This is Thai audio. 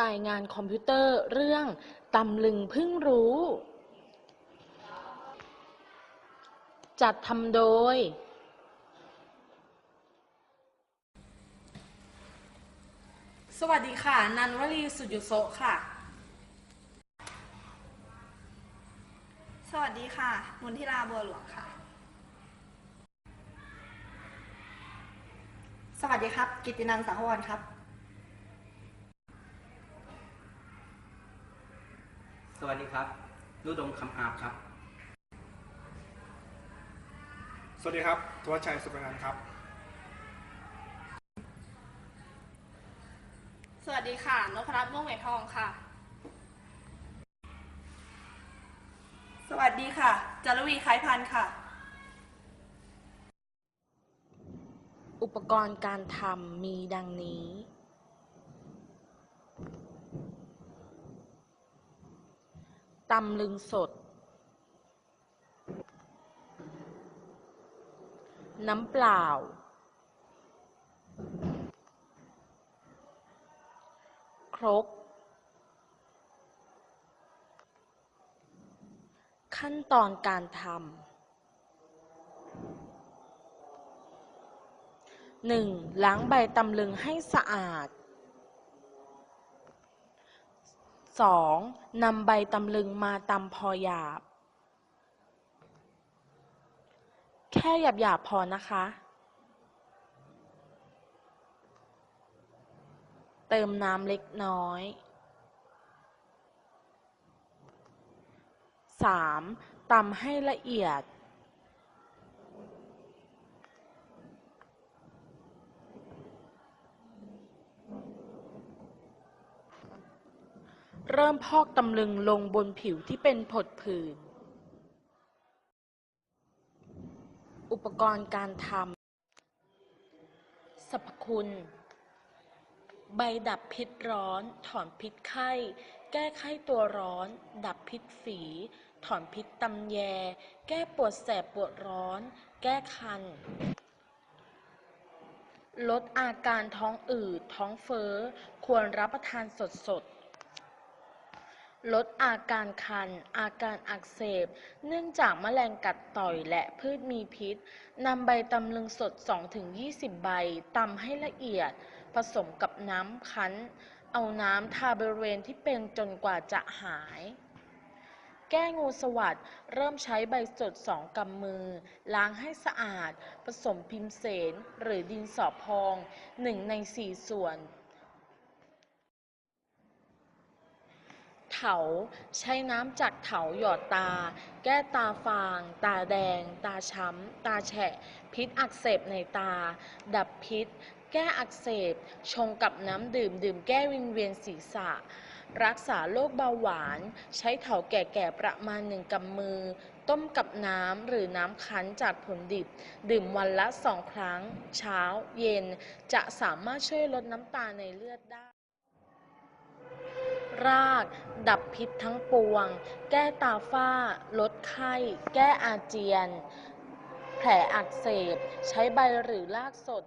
รายงานคอมพิวเตอร์เรื่องตำลึงพิ่งรู้ จัดทำโดย สวัสดีค่ะ นันวลีสุยุโสค่ะ สวัสดีค่ะ มุนทิราบัวหลวงค่ะ สวัสดีครับ กิตินันสาหวรครับ สวัสดีครับรุดมคำอาบครับ สวัสดีครับทวัชชัยสุพนันท์ครับ สวัสดีค่ะนพรัตน์ม่วงเหมยทองค่ะ สวัสดีค่ะ จารวีคล้ายพันธ์ค่ะ อุปกรณ์การทำมีดังนี้ ตำลึงสด น้ำเปล่า ครก ขั้นตอนการทำหนึ่งล้างใบตำลึงให้สะอาด สองนำใบตำลึงมาตำพอหยาบ แค่หยาบหยาบพอนะคะ เติมน้ำเล็กน้อยสามตำให้ละเอียด เริ่มพอกตำลึงลงบนผิวที่เป็นผดผื่น อุปกรณ์การทำสรรพคุณ ใบดับพิษร้อน ถอนพิษไข้ แก้ไข้ตัวร้อน ดับพิษฝี ถอนพิษตำแย แก้ปวดแสบปวดร้อน แก้คันลดอาการท้องอืด ท้องเฟ้อ ควรรับประทานสดๆ ลดอาการคัน อาการอักเสบ เนื่องจากแมลงกัดต่อยและพืชมีพิษ นำใบตำลึงสด 2-20 ใบตำให้ละเอียด ผสมกับน้ำคั้น เอาน้ำทาบริเวณที่เป็นจนกว่าจะหาย แก้งูสวัสด์เริ่มใช้ใบสดสองกำมือ ล้างให้สะอาด ผสมพิมเสนหรือดินสอพองหนึ่งในสี่ส่วน เถา ใช้น้ำจากเถาหยอดตา แก้ตาฟาง ตาแดง ตาช้ำ ตาแฉะ พิษอักเสบในตา ดับพิษ แก้อักเสบ ชงกับน้ำดื่ม ดื่มแก้วิงเวียนศีรษะ รักษาโรคเบาหวาน ใช้เถาแก่ๆประมาณหนึ่งกำมือ ต้มกับน้ำหรือน้ำคั้นจากผลดิบ ดื่มวันละสองครั้ง เช้า เย็น จะสามารถช่วยลดน้ำตาในเลือดได้ ราก ดับพิษทั้งปวง แก้ตาฝ้า ลดไข้ แก้อาเจียน แผลอักเสบ ใช้ใบหรือรากสด